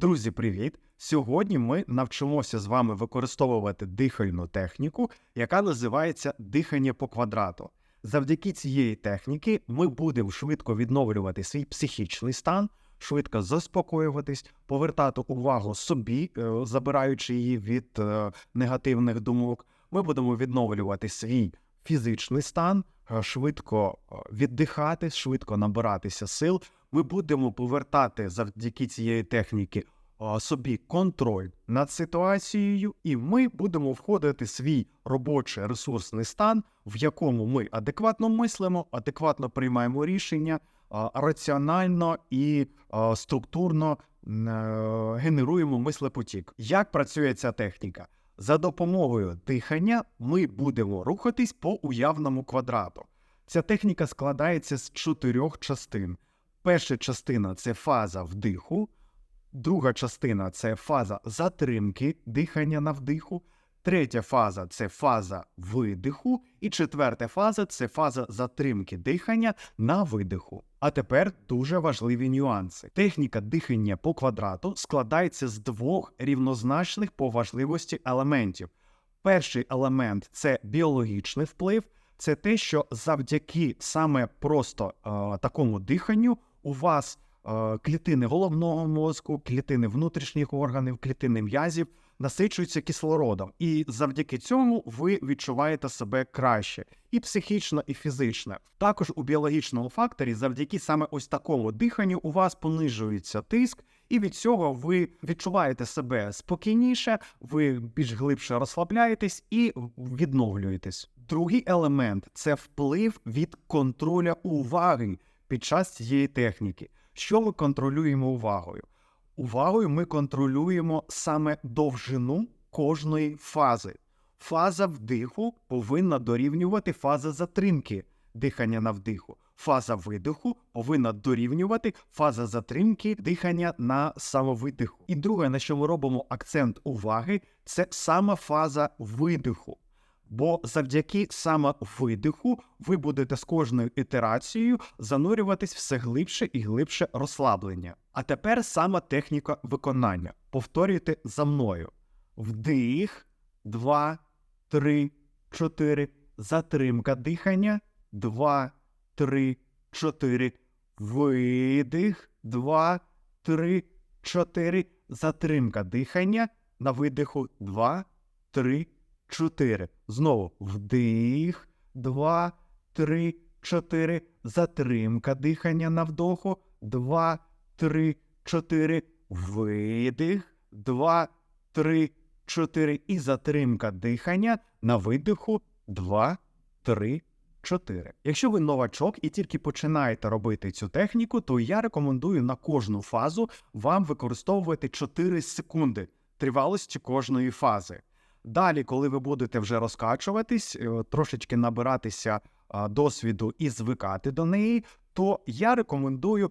Друзі, привіт! Сьогодні ми навчимося з вами використовувати дихальну техніку, яка називається дихання по квадрату. Завдяки цієї техніки ми будемо швидко відновлювати свій психічний стан, швидко заспокоюватись, повертати увагу собі, е, забираючи її від е, негативних думок. Ми будемо відновлювати свій фізичний стан, е, швидко е, віддихати, швидко набиратися сил. Ми будемо повертати завдяки цієї техніки собі контроль над ситуацією, і ми будемо входити в свій робочий ресурсний стан, в якому ми адекватно мислимо, адекватно приймаємо рішення, раціонально і структурно е, генеруємо мислепотік. Як працює ця техніка? За допомогою дихання ми будемо рухатись по уявному квадрату. Ця техніка складається з чотирьох частин. Перша частина це фаза вдиху, друга частина це фаза затримки дихання на вдиху, третя фаза це фаза видиху, і четверта фаза це фаза затримки дихання на видиху. А тепер дуже важливі нюанси. Техніка дихання по квадрату складається з двох рівнозначних по важливості елементів. Перший елемент це біологічний вплив, це те, що завдяки саме просто е, такому диханню у вас клітини головного мозку, клітини внутрішніх органів, клітини м'язів насичуються кислородом, і завдяки цьому ви відчуваєте себе краще і психічно, і фізично. Також у біологічному факторі, завдяки саме ось такому диханню, у вас понижується тиск, і від цього ви відчуваєте себе спокійніше, ви більш глибше розслабляєтесь і відновлюєтесь. Другий елемент це вплив від контроля уваги під час цієї техніки. Що ми контролюємо увагою? Увагою ми контролюємо саме довжину кожної фази. Фаза вдиху повинна дорівнювати фаза затримки дихання на вдиху. Фаза видиху повинна дорівнювати фаза затримки дихання на самовидиху. І друге, на що ми робимо акцент уваги, це сама фаза видиху. Бо завдяки саме видиху ви будете з кожною ітерацією занурюватись все глибше і глибше розслаблення. А тепер сама техніка виконання. Повторюйте за мною: вдих, два, три, чотири. Затримка дихання. Два, три, чотири. Видих. Два, три, чотири. Затримка дихання. На видиху. Два, три, чотири. Знову вдих. Два, три, чотири. Затримка дихання на вдоху. Два, три, чотири. Видих. Два, три, чотири. І затримка дихання на видиху. Два, три, чотири. Якщо ви новачок і тільки починаєте робити цю техніку, то я рекомендую на кожну фазу вам використовувати 4 секунди тривалості кожної фази. Далі, коли ви будете вже розкачуватись, е, трошечки набиратися досвіду і звикати до неї, то я рекомендую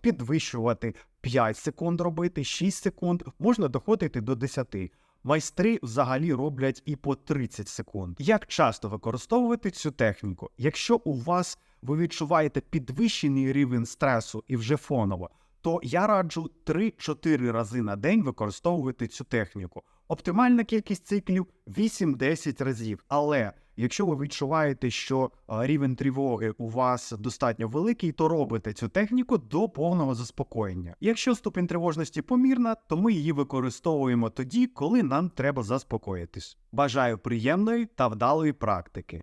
підвищувати 5 секунд робити, 6 секунд, можна доходити до 10. Майстри взагалі роблять і по 30 секунд. Як часто використовувати цю техніку? Якщо у вас ви відчуваєте підвищений рівень стресу і вже фоново, то я раджу 3-4 рази на день використовувати цю техніку. Оптимальна кількість циклів 8-10 разів. Але якщо ви відчуваєте, що рівень тривоги у вас достатньо великий, то робите цю техніку до повного заспокоєння. Якщо ступінь тривожності помірна, то ми її використовуємо тоді, коли нам треба заспокоїтись. Бажаю приємної та вдалої практики.